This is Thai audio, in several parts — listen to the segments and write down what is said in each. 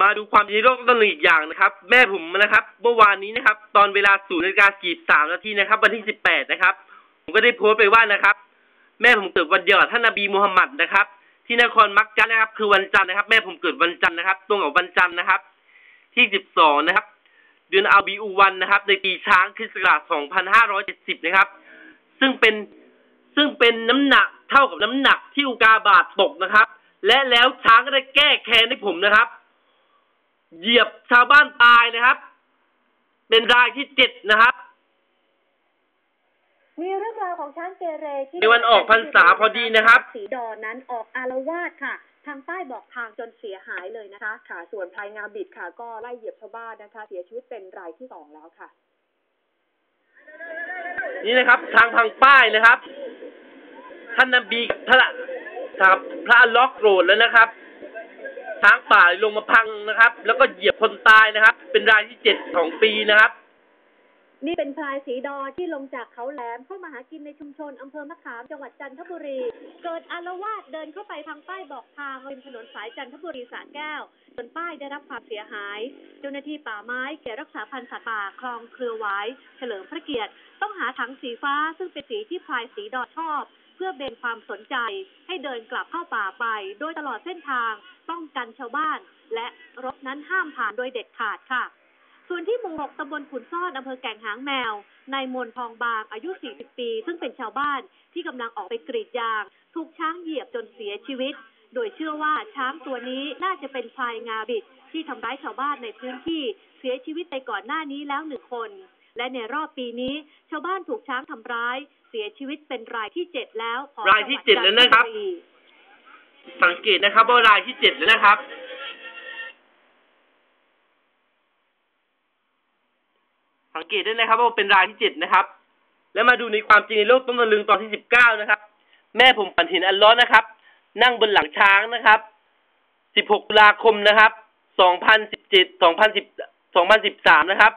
มาดูความจริงในโลกต้นหนึ่งอีกอย่างนะครับ แม่ผมนะครับเมื่อวานนี้นะครับ ตอนเวลาศูนย์นาฬิกาสี่สามนาทีนะครับ วันที่สิบแปดนะครับ ผมก็ได้โพสต์ไปว่านะครับ แม่ผมเกิดวันเดียวกับท่านนบีมูฮัมหมัดนะครับ ที่นครมักกะนะครับ คือวันจันทร์นะครับ แม่ผมเกิดวันจันทร์นะครับ ตรงกับวันจันทร์นะครับ ที่สิบสองนะครับ เดือนอาบีอูวันนะครับ ในปีช้างคริสต์ศักราชสองพันห้าร้อยเจ็ดสิบนะครับ ซึ่งเป็นซึ่งเป็นน้ำหนักเท่ากับน้ำหนักที่อุกาบาตตกนะครับ และแล้วช้างก็ได้แก้แค้นให้ผมนะครับ เหยียบชาวบ้านตายนะครับ เป็นรายที่เจ็ดนะครับ มีเรื่องราวของช้างเกเรที่ในวันออกพรรษาพอดีนะครับ สีดอนนั้นออกอารวาสค่ะ ทางใต้บอกทางจนเสียหายเลยนะคะ ค่ะ ส่วนพลายงามบิดค่ะ ก็ไล่เหยียบชาวบ้านนะคะ เสียชีวิตเป็นรายที่สองแล้วค่ะ นี่นะครับ ทางพังป้ายนะครับ ท่านนบีพระครับพระล็อกโกรธแล้วนะครับ ช้างป่าลงมาพังนะครับ แล้วก็เหยียบคนตายนะครับ เป็นรายที่เจ็ดของปีนะครับ นี่เป็นพลายสีดอที่ลงจากเขาแหลมเข้ามาหากินในชุมชนอำเภอมะขามจังหวัดจันทบุรี เกิดอารวาสเดินเข้าไปทางป้ายบอกทางริมถนนสายจันทบุรีสระแก้วจนป้ายได้รับความเสียหาย เจ้าหน้าที่ป่าไม้เขตรักษาพันธุ์สัตว์ป่าคลองเครือไว้ เฉลิมพระเกียรติ ต้องหาถังสีฟ้าซึ่งเป็นสีที่พลายสีดอชอบ เพื่อเบนความสนใจให้เดินกลับเข้าป่าไป โดยตลอดเส้นทางป้องกันชาวบ้าน และรถนั้นห้ามผ่านโดยเด็ดขาดค่ะ ส่วนที่หมู่หกตำบลขุนซ่อนอำเภอแก่งหางแมวนายมนทองบางอายุ 40 ปี ซึ่งเป็นชาวบ้านที่กำลังออกไปกรีดยาง ถูกช้างเหยียบจนเสียชีวิต โดยเชื่อว่าช้างตัวนี้น่าจะเป็นพลายงาบิดที่ทำร้ายชาวบ้านในพื้นที่เสียชีวิตไปก่อนหน้านี้แล้วหนึ่งคน และในรอบปีนี้ ชาวบ้านถูกช้างทำร้าย สียชีวิตเป็นรายที่เจ็ดแล้วของรายที่เจ็ดแล้วนะครับจังหวัดจัทบุรีสังเกตนะครับว่ารายที่เจ็ดแล้วนะครับ สังเกตด้วยนะครับว่าเป็นรายที่เจ็ดนะครับ แล้วมาดูในความจริงในโลกต้นตะลึงตอนที่สิบเก้านะครับ แม่ผมฝันเห็นอัลเลอฮ์นะครับ นั่งบนหลังช้างนะครับสิบหกตุลาคมนะครับสองพันสิบเจ็ดสองพันสิบสองพันสิบสามนะครับ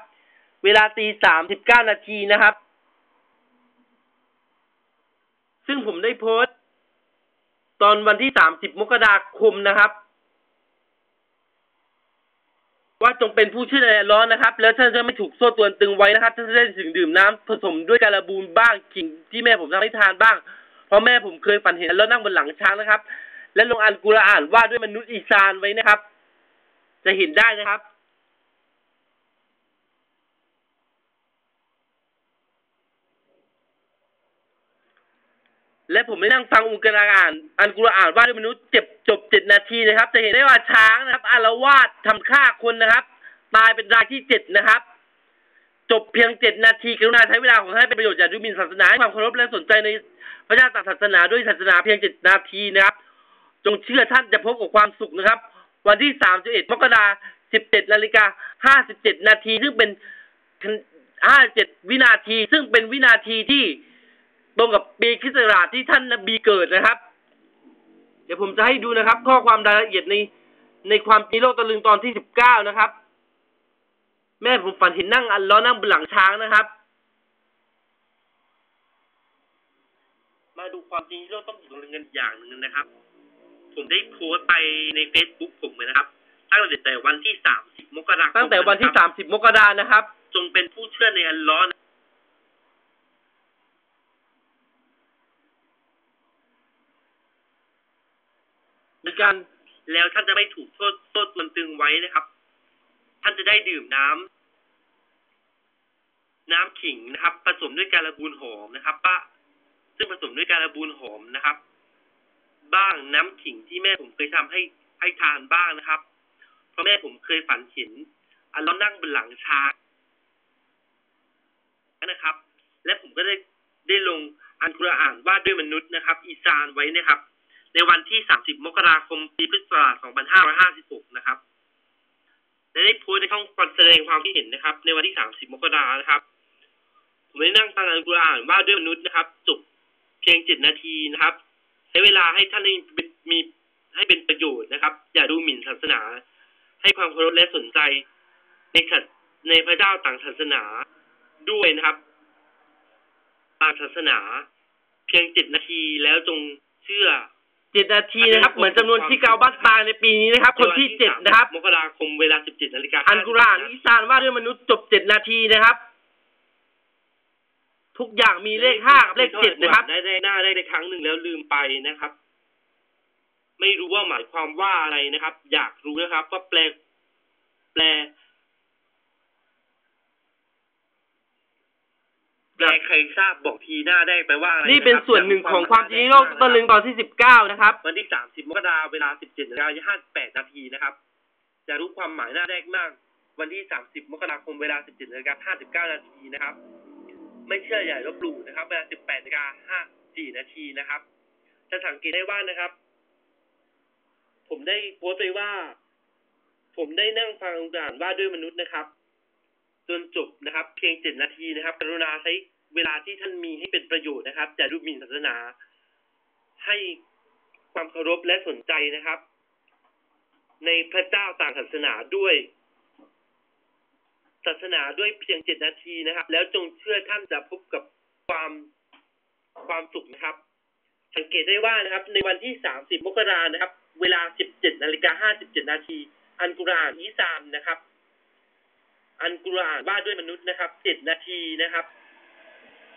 เวลาตีสามสิบเก้านาทีนะครับ ซึ่งผมได้โพสต์ ตอนวันที่สามสิบมกราคมนะครับ ว่าจงเป็นผู้เชื่อในอัลเลอฮ์นะครับ แล้วท่านจะไม่ถูกโซ่ตรวนตึงไว้นะครับท่านจะได้ถึงดื่มน้ำผสมด้วยการบูนบ้างขิงที่แม่ผมทำให้ทานบ้าง เพราะแม่ผมเคยฝันเห็นอัลเลอฮ์นั่งบนหลังช้างนะครับ และลงอันกุรอานว่าด้วยมนุษย์อีสานไว้นะครับ จะเห็นได้นะครับ และผมได้นั่งฟังอุกรอานอันกุรอานว่าด้วยมนุษย์เจ็บจบเจ็ดนาทีนะครับ จะเห็นได้ว่าช้างนะครับอารวาสทำฆ่าคนนะครับ ตายเป็นรายที่เจ็ดนะครับ จบเพียงเจ็ดนาทีกรุณาใช้เวลาของท่านเป็นประโยชน์อย่าดูหมิ่นศาสนาให้ความเคารพและสนใจในพระเจ้าตากศาสนาด้วยศาสนาเพียงเจ็ดนาทีนะครับ จงเชื่อท่านจะพบกับความสุขนะครับ วันที่สามสิบเอ็ดมกราสิบเจ็ดนาฬิกาห้าสิบเจ็ดนาทีซึ่งเป็นห้าเจ็ดวินาที ซึ่งเป็นวินาทีที่ ตรงกับปีคริสต์ศักราชที่ท่านนบีเกิดนะครับ เดี๋ยวผมจะให้ดูนะครับ ข้อความรายละเอียดในในความจริงโลกตะลึงตอนที่สิบเก้านะครับ แม่ผมฝันเห็นนั่งอันล้อนั่งบนหลังช้างนะครับ มาดูความจริงที่โลกต้องตะลึงกันอย่างหนึ่งนะครับ ผมได้โพสต์ไปในเฟซบุ๊กผมเลยนะครับตั้งแต่วันที่สามสิบมกราคมตั้งแต่วันที่สามสิบมกรานะครับ จงเป็นผู้เชื่อในอัลลอฮ์ การแล้วท่านจะไม่ถูกโทษโทษมันตึงไว้นะครับ ท่านจะได้ดื่มน้ำน้ำขิงนะครับ ผสมด้วยการะบูนหอมนะครับป้าซึ่งผสมด้วยการะบูนหอมนะครับ บ้างน้ำขิงที่แม่ผมเคยทำให้ให้ทานบ้างนะครับ เพราะแม่ผมเคยฝันเห็นอัลเลอฮ์นั่งบนหลังช้างนะครับ และผมก็ได้ได้ลงอันกุรอานว่าด้วยมนุษย์นะครับ อีซานไว้นะครับ ในวันที่ 30 มกราคม ปีพุทธศักราช 2556 นะครับและได้โพสต์ในช่องการแสดงความคิดเห็นนะครับ ในวันที่ 30 มกรานะครับ ผมได้นั่งฟังอัลกุรอานว่าด้วยมนุษย์นะครับ จบเพียง 7 นาทีนะครับ ใช้เวลาให้ท่านได้มีให้เป็นประโยชน์นะครับ อย่าดูหมิ่นศาสนา ให้ความเคารพและสนใจในขัดในพระเจ้าต่างศาสนาด้วยนะครับต่างศาสนา เพียง7นาทีแล้วจงเชื่อ เจ็ดนาทีนะครับ เหมือนจำนวนที่เกาบ้านตายในปีนี้นะครับ คนที่เจ็ดนะครับ มกราคมเวลา17นาฬิกาอันกุรอานอีสานว่าด้วยมนุษย์จบเจ็ดนาทีนะครับ ทุกอย่างมีเลขห้ากับเลขเจ็ดนะครับ ได้ได้หน้าได้ในครั้งหนึ่งแล้วลืมไปนะครับ ไม่รู้ว่าหมายความว่าอะไรนะครับ อยากรู้นะครับว่าแปล แปล แปลใครทราบบอกทีหน้าได้ไปว่าอะไรนี่เป็นส่วนหนึ่งของความจริงโลกตะลึงตอนที่สิบเก้านะครับ วันที่30มกราเวลา17นาฬิกา58นาทีนะครับ จะรู้ความหมายหน้าแรกมาก วันที่30มกราคมเวลา17นาฬิกา59นาทีนะครับ ไม่เชื่ออย่าลบหลู่นะครับ เวลา18นาฬิกา54นาทีนะครับ จะสังเกตได้ว่านะครับ ผมได้โพสต์ไปว่า ผมได้นั่งฟังอ่านว่าด้วยมนุษย์นะครับ จนจบนะครับ เพียง7นาทีนะครับ กรุณาใช้เวลาที่ท่านมีให้เป็นประโยชน์นะครับอย่าดูหมิ่นศาสนา ให้ความเคารพและสนใจนะครับ ในพระเจ้าต่างศาสนาด้วย ศาสนาด้วยเพียงเจ็ดนาทีนะครับ แล้วจงเชื่อท่านจะพบกับความความสุขนะครับ สังเกตได้ว่านะครับ ในวันที่สามสิบมกรานะครับ เวลาสิบเจ็ดนาฬิกาห้าสิบเจ็ดนาทีอันกุรานอีสานนะครับ อันกุรอานว่าด้วยมนุษย์นะครับเจ็ดนาทีนะครับ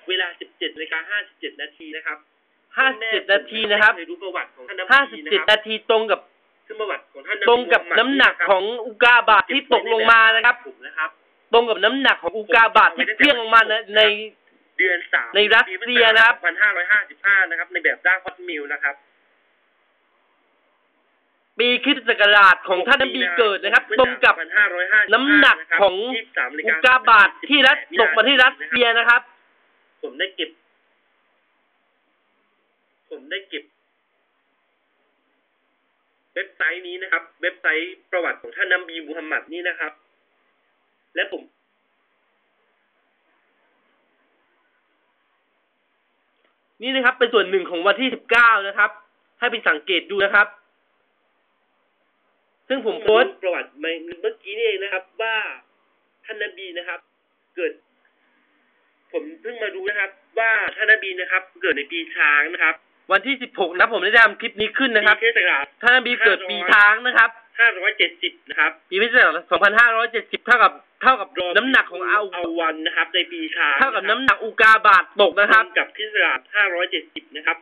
เวลาสิบเจ็ดนาฬิกาห้าสิบเจ็ดนาทีนะครับห้าสิบเจ็ดนาทีนะครับไม่เคยรู้ประวัติของท่านนบีห้าสิบนะเจ็ดครับนาทีตรงกับซึ่งประวัติของท่านนบีตรงกับน้ำหนักของอุกาบาตที่ตกลงมานะครับผมนะครับ ตรงกับน้ำหนักของอุกาบาตที่เพี้ยงลงมาในในเดือนสามในรัสเซียนะครับพันห้าร้อยห้าสิบห้านะครับ ในแบบร่างฮอตมิลนะครับ ปีคริสตศักราชของท่านนบีเกิดนะครับ ตรงกับ1555น้ำหนักของ23นาฬิอุกาบาตที่รัสตกมาที่รัสเซียนะครับ ผมได้เก็บ ผมได้เก็บ เว็บไซต์นี้นะครับ เว็บไซต์ประวัติของท่านนบีมุฮัมมัดนี่นะครับ และผมนี่นะครับ เป็นส่วนหนึ่งของวันที่สิบเก้านะครับ ให้ไปสังเกตดูนะครับ ซึ่งผมโพสต์ประวัติเมื่อกี้นี่เองนะครับ ว่าท่านนบีนะครับ เกิด ผมเพิ่งมารู้นะครับ ว่าท่านนบีนะครับ เกิดในปีช้างนะครับ วันที่สิบหกนะผมได้ทำคลิปนี้ขึ้นนะครับปีคริสต์ศักราชท่านนบีเกิดปีช้างนะครับ570นะครับปีพิศสองพันห้าร้อยเจ็ดสิบเท่ากับเท่ากับน้ำหนักของเอาเอาวันนะครับ ในปีช้างเท่ากับน้ำหนักอุกาบาตตกนะครับ กับคริสต์ศักราช570นะครับ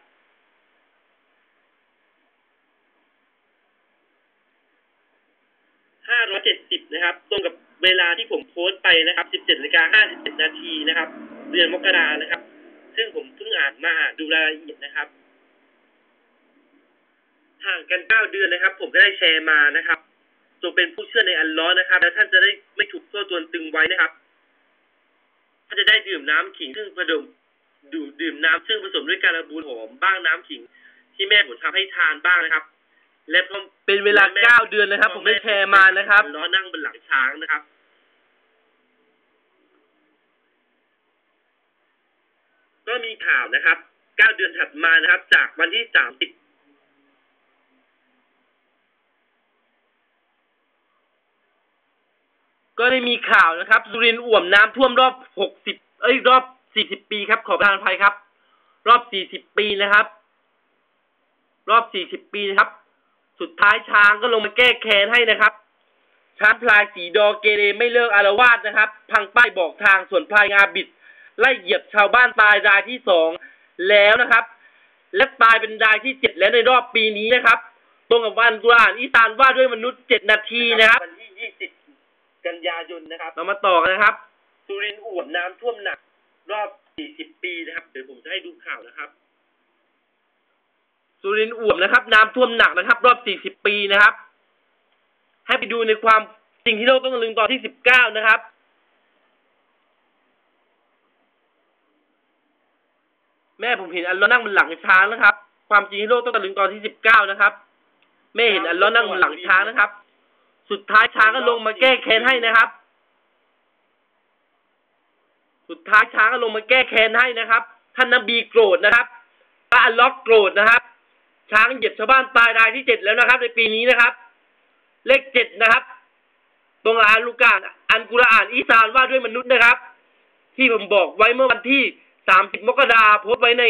570นะครับ ตรงกับเวลาที่ผมโพสต์ไปนะครับ17นาฬิกา57นาทีนะครับ เดือนมกรานะครับ ซึ่งผมเพิ่งอ่านมาดูรายละเอียดนะครับห่างกัน9เดือนนะครับ ผมก็ได้แชร์มานะครับจงเป็นผู้เชื่อในอัลลอฮ์นะครับ แล้วท่านจะได้ไม่ถูกโซ่ตรวนตึงไว้นะครับท่านจะได้ดื่มน้ำขิงซึ่งผสมดูดื่มน้ำซึ่งผสมด้วยการบูนหอมบ้างน้ำขิง ที่แม่ผมทำให้ทานบ้างนะครับ และพอเป็นเวลาเก้าเดือนนะครับ ผมได้แชร์มานะครับล้อนั่งบนหลังช้างนะครับ ก็มีข่าวนะครับเก้าเดือนถัดมานะครับ จากวันที่สามสิบก็ได้มีข่าวนะครับ สุรินทร์อ่วมน้ำท่วมรอบหกสิบเอ้ยรอบสี่สิบปีครับ ขอประทานอภัยครับ รอบสี่สิบปีนะครับ รอบสี่สิบปีนะครับ สุดท้ายช้างก็ลงมาแก้แค้นให้นะครับ ช้างพลายสีดอเกเรไม่เลิกอารวาสนะครับ พังป้ายบอกทางส่วนพลายงาบิด ไล่เหยียบชาวบ้านตายรายที่สองแล้วนะครับ และตายเป็นรายที่เจ็ดแล้วในรอบปีนี้นะครับ ตรงกับวันกุรอานอีสานว่าด้วยมนุษย์เจ็ดนาทีนะครับวันที่ยี่สิบกันยายนนะครับ เรามาต่อกันนะครับสุรินทร์อ่วมน้ำท่วมหนัก รอบสี่สิบปีนะครับ เดี๋ยวผมจะให้ดูข่าวนะครับ สุรินทร์อ่วมนะครับ น้ำท่วมหนักนะครับ รอบ 40 ปีนะครับ ให้ไปดูในความสิ่งที่โลกต้องลึงตอนที่ 19 นะครับแม่ผมเห็นอันลเลอนั่งบนหลังช้างนะครับ ความจริงที่โลกต้องตะลึงตอนที่19นะครับ แม่เห็นอันลเลอนั่งบนหลังช้างนะครับ สุดท้ายช้างก็ลงมาแก้แค้นให้นะครับ สุดท้ายช้างก็ลงมาแก้แค้นให้นะครับ ท่านนบีโกรธนะครับพระอัลเลอฮ์โกรธนะครับ ช้างเหยียบชาวบ้านตายรายที่เจ็ดแล้วนะครับ ในปีนี้นะครับ เลขเจ็ดนะครับ ตรงอาลูกาอันกุรอานอีสานว่าด้วยมนุษย์นะครับ ที่ผมบอกไว้เมื่อวันที่สามสิบมกราโพสไว้ใน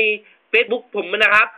เฟซบุ๊กผมนะครับ